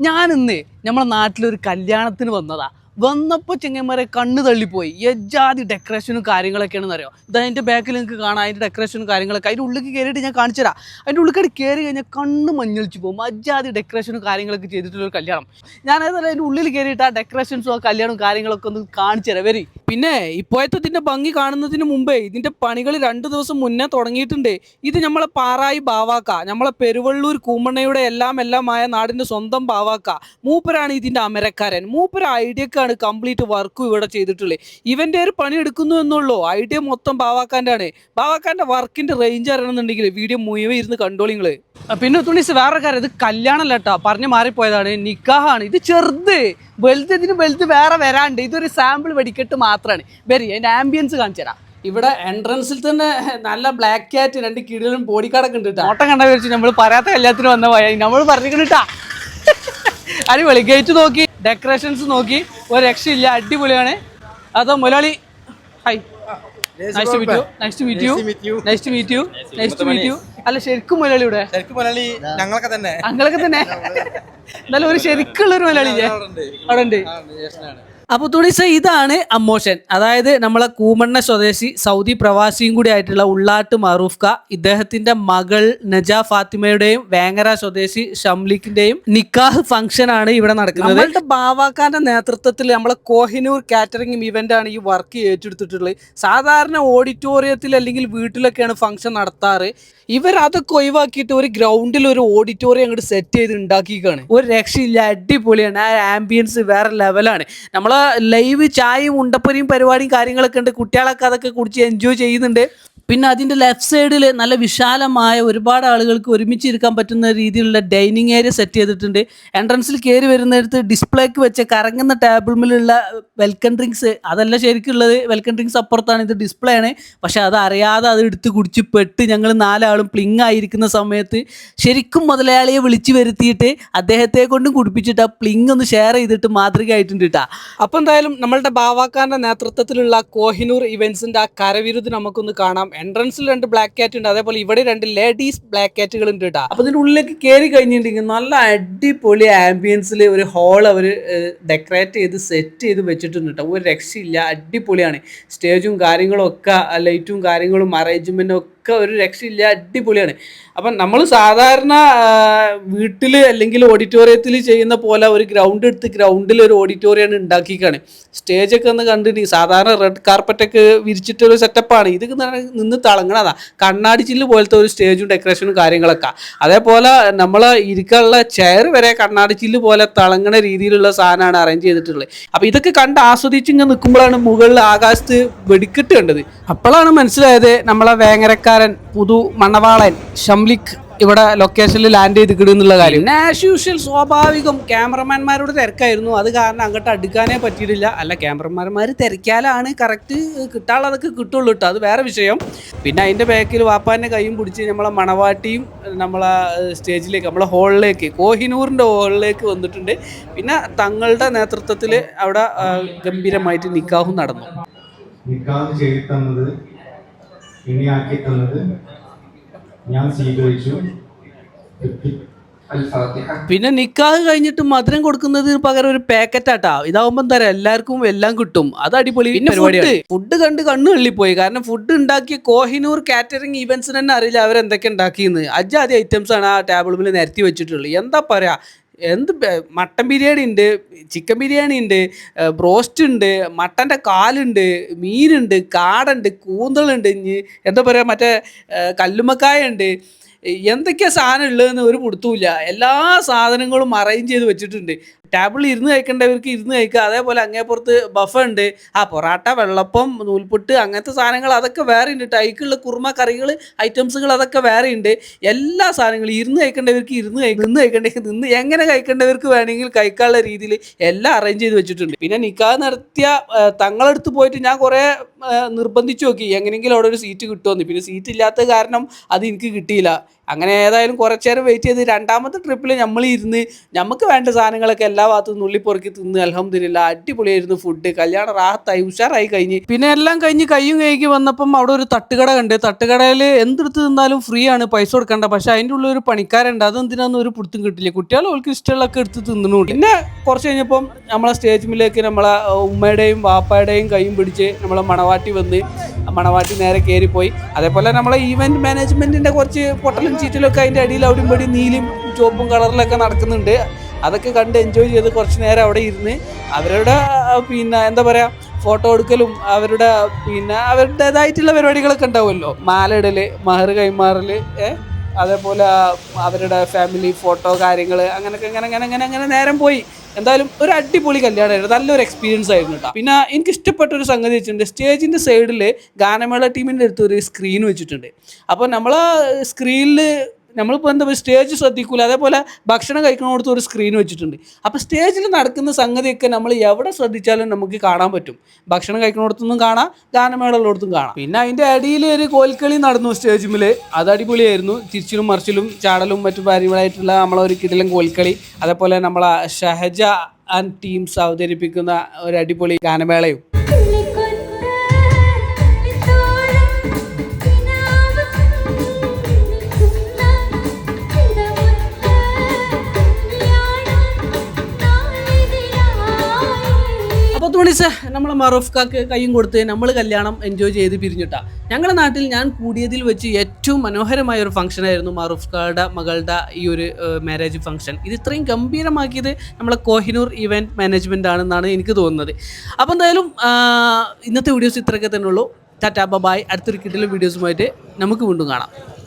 ഞാനിന്ന് നമ്മളെ നാട്ടിലൊരു കല്യാണത്തിന് വന്നതാ. വന്നപ്പോൾ ചെങ്ങന്മാരെ കണ്ണ് തള്ളിപ്പോയി. എജാതി ഡെക്കറേഷനും കാര്യങ്ങളൊക്കെയാണെന്ന് അറിയാം? ഇതാ അതിന്റെ ബാക്കിൽ നിങ്ങൾക്ക് കാണാം. അതിന്റെ ഡെക്കറേഷനും കാര്യങ്ങളൊക്കെ. അതിന്റെ ഉള്ളിൽ കയറിയിട്ട് ഞാൻ കാണിച്ചു തരാം. അതിന്റെ ഉള്ളിലേക്ക് കയറി കഴിഞ്ഞാൽ കണ്ണ് മഞ്ഞളിച്ച് പോകും. അജാതി ഡെക്കറേഷനും കാര്യങ്ങളൊക്കെ ചെയ്തിട്ടുള്ള ഒരു കല്യാണം. ഞാൻ ഏതായാലും അതിന്റെ ഉള്ളിൽ കയറിയിട്ട് ആ ഡെക്കറേഷൻസും ആ കല്യാണവും കാര്യങ്ങളൊക്കെ ഒന്ന് കാണിച്ചു തരാം. വരി. പിന്നെ ഇപ്പോഴത്തെ ഇതിന്റെ ഭംഗി കാണുന്നതിന് മുമ്പേ ഇതിന്റെ പണികൾ രണ്ട് ദിവസം മുന്നേ തുടങ്ങിയിട്ടുണ്ട്. ഇത് നമ്മളെ പാറായി ബാവാക്ക. നമ്മളെ പെരുവള്ളൂർ കൂമണ്ണയുടെ എല്ലാം എല്ലാമായ നാടിന്റെ സ്വന്തം ബാവാക്ക. മൂപ്പരാണ് ഇതിന്റെ അമരക്കാരൻ. മൂപ്പര ഐഡിയക്കാണ് കംപ്ലീറ്റ് വർക്കും ഇവിടെ ചെയ്തിട്ടുള്ളത് ഇവന്റെ ഒരു പണി എടുക്കുന്നു എന്നുള്ളൂ? ഐഡിയ മൊത്തം ബാവാക്കാന്റെ ആണ് ബാവാക്കാന്റെ വർക്കിന്റെ റേഞ്ച് അറിയണമെന്നുണ്ടെങ്കിൽ വീഡിയോ മുഴുവൻ ഇരുന്ന് നിങ്ങൾ പിന്നെ തുണീസ് വേറെ കാര്യം ഇത് കല്യാണമല്ല കേട്ടോ. പറഞ്ഞു മാറിപ്പോയതാണ്. നിക്കാഹാണ്. ഇത് ചെറുത്. വലുത് ഇതിന് വലുത് വേറെ വരാണ്ട്. ഇതൊരു സാമ്പിൾ വെടിക്കെട്ട് മാത്രമാണ് വരി അതിന്റെ ആംബിയൻസ് കാണിച്ചു തരാം. ഇവിടെ എൻട്രൻസിൽ തന്നെ നല്ല ബ്ലാക്ക് ക്യാറ്റ് രണ്ട് കിടിലും ബോഡി ഉണ്ട് കേട്ടോ. ഓട്ടം കണ്ടാൽ വിചാരിച്ചു നമ്മൾ പറയാത്ത കല്യാണത്തിന് വന്ന പോയാൽ നമ്മൾ പറഞ്ഞിട്ടാ അടിപൊളി. ഗേറ്റ് നോക്കി. ഡെക്കറേഷൻസ് നോക്കി. ഒരു രക്ഷയില്ല. അടിപൊളിയാണ്. അതോ മുലാളി hi nice to meet you nice to meet you nice to meet you nice to meet you അല്ല ശരിക്കും മുലാളി ഇവിടെ. ശരിക്കും മലയാളി ഞങ്ങളൊക്കെ തന്നെ. ഞങ്ങളൊക്കെ തന്നെ. എന്നാലും ഒരു ശരിക്കുള്ള ഒരു മലയാളില്ലേ അവിടെ ഉണ്ട്. അപ്പൊ തുണിസ ഇതാണ് അമ്മോഷൻ. അതായത് നമ്മളെ കൂമണ്ണ സ്വദേശി സൗദി പ്രവാസിയും കൂടി ആയിട്ടുള്ള ഉള്ളാട്ട് മറൂഫ് ക ഇദ്ദേഹത്തിന്റെ മകൾ നജ ഫാത്തിമയുടെയും വേങ്ങര സ്വദേശി ഷംലിക്കിന്റെയും നിക്കാഹ് ഫംഗ്ഷൻ ആണ് ഇവിടെ നടക്കുന്നത്. നമ്മളുടെ ബാവാക്കാന്റെ നേതൃത്വത്തിൽ നമ്മളെ കോഹിനൂർ കാറ്ററിംഗ് ഇവന്റ് ആണ് ഈ വർക്ക് ഏറ്റെടുത്തിട്ടുള്ളത്. സാധാരണ ഓഡിറ്റോറിയത്തിൽ അല്ലെങ്കിൽ വീട്ടിലൊക്കെയാണ് ഫംഗ്ഷൻ നടത്താറ്. ഇവർ അതൊക്കെ ഒഴിവാക്കിയിട്ട് ഒരു ഗ്രൗണ്ടിൽ ഒരു ഓഡിറ്റോറിയം അങ്ങോട്ട് സെറ്റ് ചെയ്ത് ഉണ്ടാക്കിക്കാണ്. ഒരു രക്ഷയില്ല അടിപൊളിയാണ്. ആ ആംബിയൻസ് വേറെ ലെവലാണ് നമ്മളെ ലൈവ് ചായയും ഉണ്ടപ്പരിയും പരിപാടിയും കാര്യങ്ങളൊക്കെ ഉണ്ട്. കുട്ടികളൊക്കെ അതൊക്കെ കുടിച്ച് എൻജോയ് ചെയ്യുന്നുണ്ട്. പിന്നെ അതിന്റെ ലെഫ്റ്റ് സൈഡിൽ നല്ല വിശാലമായ ഒരുപാട് ആളുകൾക്ക് ഒരുമിച്ച് ഇരിക്കാൻ പറ്റുന്ന രീതിയിലുള്ള ഡൈനിങ് ഏരിയ സെറ്റ് ചെയ്തിട്ടുണ്ട്. എൻട്രൻസിൽ കയറി വരുന്നിടത്ത് ഡിസ്പ്ലേക്ക് വെച്ച് കറങ്ങുന്ന ടേബിളിലുള്ള വെൽക്കം ഡ്രിങ്ക്സ് അതല്ല ശരിക്കുള്ളത് വെൽക്കം ഡ്രിങ്ക്സ് അപ്പുറത്താണ് ഇത് ഡിസ്പ്ലേ ആണ്. പക്ഷേ അത് അറിയാതെ അത് എടുത്ത് കുടിച്ച് പെട്ട് ഞങ്ങൾ നാലാളും പ്ലിങ് ആയിരിക്കുന്ന സമയത്ത് ശരിക്കും മുതലാളിയെ വിളിച്ചു വരുത്തിയിട്ട് അദ്ദേഹത്തെ കൊണ്ടും കുടിപ്പിച്ചിട്ട് ആ പ്ലിങ് ഒന്ന് ഷെയർ ചെയ്തിട്ട് മാതൃകയായിട്ടുണ്ട് കേട്ടാ അപ്പം എന്തായാലും നമ്മളുടെ ബാവാക്കാരന്റെ നേതൃത്വത്തിലുള്ള കോഹിനൂർ ഇവൻസിന്റെ ആ കരവിരുത് നമുക്കൊന്ന് കാണാം. എൻട്രൻസിൽ രണ്ട് ബ്ലാക്ക് കാറ്റ് ഉണ്ട്. അതേപോലെ ഇവിടെ രണ്ട് ലേഡീസ് ബ്ലാക്ക് കാറ്റുകൾ ഉണ്ട് കേട്ടോ അപ്പൊ ഇതിന്റെ ഉള്ളിലേക്ക് കയറി കഴിഞ്ഞിട്ടുണ്ടെങ്കിൽ നല്ല അടിപൊളി ആംബിയൻസിൽ ഒരു ഹോൾ അവർ ഡെക്കറേറ്റ് ചെയ്ത് സെറ്റ് ചെയ്ത് വെച്ചിട്ടുണ്ട് കേട്ടോ ഒരു രക്ഷയില്ല. അടിപൊളിയാണ്. സ്റ്റേജും കാര്യങ്ങളും ഒക്കെ ലൈറ്റും കാര്യങ്ങളും അറേഞ്ച്മെന്റും ഒക്കെ ഒരു രക്ഷയില്ല അടിപൊളിയാണ്. അപ്പം നമ്മൾ സാധാരണ വീട്ടിൽ അല്ലെങ്കിൽ ഓഡിറ്റോറിയത്തിൽ ചെയ്യുന്ന പോലെ ഒരു ഗ്രൗണ്ട് എടുത്ത് ഗ്രൗണ്ടിൽ ഒരു ഓഡിറ്റോറിയം ഉണ്ടാക്കിക്കാണ്. സ്റ്റേജൊക്കെ ഒന്ന് കണ്ടിട്ട് സാധാരണ റെഡ് കാർപ്പറ്റൊക്കെ വിരിച്ചിട്ടൊരു സെറ്റപ്പാണ് ഇത് നിന്ന് തളങ്ങണതാ. കണ്ണാടി ചില്ല് പോലത്തെ ഒരു സ്റ്റേജും ഡെക്കറേഷനും കാര്യങ്ങളൊക്കെ. അതേപോലെ നമ്മൾ ഇരിക്കാനുള്ള ചെയർ വരെ കണ്ണാടി ചില്ല് പോലെ തിളങ്ങണ രീതിയിലുള്ള സാധനമാണ് അറേഞ്ച് ചെയ്തിട്ടുള്ളത്. അപ്പോൾ ഇതൊക്കെ കണ്ട് ആസ്വദിച്ചിങ്ങനെ നിൽക്കുമ്പോഴാണ് മുകളിൽ ആകാശത്ത് വെടിക്കെട്ട് കണ്ടത്. അപ്പോഴാണ് മനസ്സിലായത് നമ്മളെ വേങ്ങരക്കാരൻ പുതു മണവാളൻ ഷംലിക് ഇവിടെ ലൊക്കേഷനിൽ ലാൻഡ് ചെയ്ത് കിടുന്നുള്ള കാര്യം. ആസ് യൂഷ്വൽ സ്വാഭാവികം ക്യാമറമാൻമാരുടെ തിരക്കായിരുന്നു. അത് കാരണം അങ്ങോട്ട് അടുക്കാനേ പറ്റിയിട്ടില്ല. അല്ല ക്യാമറമാൻമാർ തിരക്കാലാണ് കറക്റ്റ് കിട്ടാനുള്ളതൊക്കെ കിട്ടുള്ളൂ കേട്ടോ അത് വേറെ വിഷയം. പിന്നെ അതിന്റെ ബാക്കിൽ വാപ്പാന്റെ കൈയും പിടിച്ച് നമ്മളെ മണവാട്ടിയും നമ്മളെ സ്റ്റേജിലേക്ക് നമ്മളെ ഹോളിലേക്ക് കോഹിനൂറിന്റെ ഹോളിലേക്ക് വന്നിട്ടുണ്ട്. പിന്നെ തങ്ങളുടെ നേതൃത്വത്തിൽ അവിടെ ഗംഭീരമായിട്ട് നിക്കാഹും നടന്നു. നിക്കാഹ് ചെയ്തു തന്നത് ഇണയാക്കി തന്നത് ഞാൻ സ്വീകരിച്ചു. പിന്നെ നിക്കാഹ് കഴിഞ്ഞിട്ട് മധുരം കൊടുക്കുന്നതിന് പകരം ഒരു പാക്കറ്റ് ആട്ടാ ഇതാവുമ്പോ തരാം എല്ലാവർക്കും എല്ലാം കിട്ടും. അത് അടിപൊളി ഫുഡ് കണ്ട് കണ്ണു തള്ളിപ്പോയി. കാരണം ഫുഡ് ഉണ്ടാക്കിയ കോഹിനൂർ കാറ്ററിംഗ് ഇവന്റ്സിന് തന്നെ അറിയില്ല അവരെന്തൊക്കെ ഉണ്ടാക്കിയെന്ന്. അജ്ജാതി ഐറ്റംസ് ആണ് ആ ടേബിൾ മേൽ നിരത്തി വെച്ചിട്ടുള്ളത്. എന്താ പറയാ എന്ത് മട്ടൻ ബിരിയാണി ഉണ്ട് ചിക്കൻ ബിരിയാണി ഉണ്ട് ബ്രോസ്റ്റ് ഉണ്ട് മട്ടന്റെ കാലുണ്ട് മീനുണ്ട് കാടുണ്ട് കൂന്തളുണ്ട് എന്താ പറയുക മറ്റേ കല്ലുമക്കായ ഉണ്ട്. എന്തൊക്കെയാണ് സാധനം ഉള്ളതെന്ന് ഒരു പിടുത്തൂല്ല എല്ലാ സാധനങ്ങളും അറേഞ്ച് ചെയ്ത് വെച്ചിട്ടുണ്ട്. ടേബിളിൽ ഇരുന്ന് കഴിക്കേണ്ടവർക്ക് ഇരുന്ന് കഴിക്കുക. അതേപോലെ അങ്ങേപ്പുറത്ത് ബഫ ഉണ്ട്. ആ പൊറാട്ട വെള്ളപ്പം നൂൽപുട്ട് അങ്ങനത്തെ സാധനങ്ങൾ അതൊക്കെ വേറെ ഉണ്ട്. ടൈക്കുള്ള കുറുമ കറികൾ ഐറ്റംസുകൾ അതൊക്കെ വേറെ ഉണ്ട്. എല്ലാ സാധനങ്ങളും ഇരുന്ന് കഴിക്കേണ്ടവർക്ക് ഇരുന്ന് കഴിക്കും നിന്ന് കഴിക്കേണ്ടവർക്ക് നിന്ന് എങ്ങനെ കഴിക്കേണ്ടവർക്ക് വേണമെങ്കിൽ കഴിക്കാനുള്ള രീതിയിൽ എല്ലാം അറേഞ്ച് ചെയ്ത് വെച്ചിട്ടുണ്ട്. പിന്നെ നിക്കാ നടത്തിയ തങ്ങളെടുത്ത് പോയിട്ട് ഞാൻ കുറേ നിർബന്ധിച്ചു നോക്കി. എങ്ങനെയെങ്കിലും അവിടെ ഒരു സീറ്റ് കിട്ടുമെന്ന്. പിന്നെ സീറ്റ് ഇല്ലാത്ത കാരണം അത് എനിക്ക് കിട്ടിയില്ല. അങ്ങനെ ഏതായാലും കുറച്ച് നേരം വെയിറ്റ് ചെയ്ത് രണ്ടാമത്തെ ട്രിപ്പിൽ നമ്മൾ ഇരുന്ന് നമുക്ക് വേണ്ട സാധനങ്ങളൊക്കെ എല്ലാ ഭാഗത്തും നുള്ളിപ്പൊറുക്കി തിന്ന് അലഹമില്ല അടിപൊളിയായിരുന്നു ഫുഡ് കല്യാണം റാഹത്തായി ഉഷാറായി കഴിഞ്ഞ്. പിന്നെ എല്ലാം കഴിഞ്ഞ് കയ്യും കൈക്ക് വന്നപ്പം അവിടെ ഒരു തട്ടുകട കണ്ട്. തട്ടുകടയിൽ എന്തെടുത്ത് തിന്നാലും ഫ്രീ ആണ് പൈസ കൊടുക്കേണ്ട. പക്ഷെ അതിന്റെ ഉള്ളിൽ ഒരു പണിക്കാരുണ്ട് അതെന്തിനാന്ന് ഒരു പിടുത്തം കിട്ടില്ല. കുട്ടികൾ ഓൾക്ക് ഇഷ്ടമുള്ളതൊക്കെ എടുത്ത് തിന്നണു പിന്നെ കുറച്ച് കഴിഞ്ഞപ്പം നമ്മളെ സ്റ്റേജ് മില്ലേക്ക് നമ്മളെ ഉമ്മയുടെയും വാപ്പയുടെയും കൈയും പിടിച്ച് നമ്മളെ മണവാട്ടി വന്ന് മണവാട്ടി നേരെ കയറിപ്പോയി. അതേപോലെ നമ്മളെ ഈവന്റ് മാനേജ്മെന്റിന്റെ കുറച്ച് പൊട്ടലും ചീറ്റലൊക്കെ അതിന്റെ അടിയിൽ അവിടെയും പടി നീലും ചുവപ്പും കളറിലൊക്കെ നടക്കുന്നുണ്ട്. അതൊക്കെ കണ്ട് എൻജോയ് ചെയ്ത് കുറച്ച് നേരം അവിടെ ഇരുന്ന് അവരുടെ പിന്നെ എന്താ പറയുക ഫോട്ടോ എടുക്കലും അവരുടെ പിന്നെ അവരുടേതായിട്ടുള്ള പരിപാടികളൊക്കെ ഉണ്ടാവുമല്ലോ. മാലയിടൽ മഹർ കൈമാറൽ ഏഹ് അതേപോലെ അവരുടെ ഫാമിലി ഫോട്ടോ കാര്യങ്ങൾ അങ്ങനെയൊക്കെ അങ്ങനെ അങ്ങനെ അങ്ങനെ അങ്ങനെ നേരം പോയി. എന്തായാലും ഒരു അടിപൊളി കല്യാണമായിരുന്നു നല്ലൊരു എക്സ്പീരിയൻസ് ആയിരുന്നു കേട്ടോ. പിന്നെ എനിക്ക് ഇഷ്ടപ്പെട്ട ഒരു സംഗതി വെച്ചിട്ടുണ്ട്. സ്റ്റേജിന്റെ സൈഡിൽ ഗാനമേള ടീമിന്റെ അടുത്ത് ഒരു സ്ക്രീൻ വെച്ചിട്ടുണ്ട്. അപ്പോൾ നമ്മൾ സ്ക്രീനിൽ നമ്മളിപ്പോൾ എന്താ പറയുക സ്റ്റേജ് ശ്രദ്ധിക്കൂല. അതേപോലെ ഭക്ഷണം കഴിക്കണോടത്ത് ഒരു സ്ക്രീൻ വെച്ചിട്ടുണ്ട്. അപ്പോൾ സ്റ്റേജിൽ നടക്കുന്ന സംഗതിയൊക്കെ നമ്മൾ എവിടെ ശ്രദ്ധിച്ചാലും നമുക്ക് കാണാൻ പറ്റും. ഭക്ഷണം കഴിക്കണോടത്തൊന്നും കാണാം ഗാനമേളയിലോടത്തും കാണാം. പിന്നെ അതിന്റെ അടിയിൽ ഒരു കോൽക്കളി നടന്നു സ്റ്റേജ് സ്റ്റേജിൽ അത് അടിപൊളിയായിരുന്നു. തിരിച്ചിലും മറിച്ചിലും ചാടലും മറ്റു കാര്യങ്ങളായിട്ടുള്ള നമ്മളെ ഒരു കിടിലൻ കോൽക്കളി. അതേപോലെ നമ്മളെ ഷഹജ ആൻഡ് ടീംസ് അവതരിപ്പിക്കുന്ന ഒരു അടിപൊളി ഗാനമേളയും. തുണിസ് നമ്മളെ മറൂഫ്ക്കാക്ക് കൈയും കൊടുത്ത് നമ്മൾ കല്യാണം എൻജോയ് ചെയ്ത് പിരിഞ്ഞിട്ടാ. ഞങ്ങളുടെ നാട്ടിൽ ഞാൻ കൂടിയതിൽ വെച്ച് ഏറ്റവും മനോഹരമായ ഒരു ഫംഗ്ഷൻ ആയിരുന്നു മറൂഫ്ക്കായുടെ മകളുടെ ഈ ഒരു മാരേജ് ഫംഗ്ഷൻ ഇത് ഇത്രയും ഗംഭീരമാക്കിയത് നമ്മളെ കോഹിനൂർ ഇവന്റ് മാനേജ്മെന്റ് ആണെന്നാണ് എനിക്ക് തോന്നുന്നത്. അപ്പോൾ എന്തായാലും ഇന്നത്തെ വീഡിയോസ് ഇത്രയൊക്കെ തന്നെ ഉള്ളൂ. ടാറ്റാ ബബായ് അടുത്തൊരു കിട്ടിലെ വീഡിയോസുമായിട്ട് നമുക്ക് വീണ്ടും കാണാം.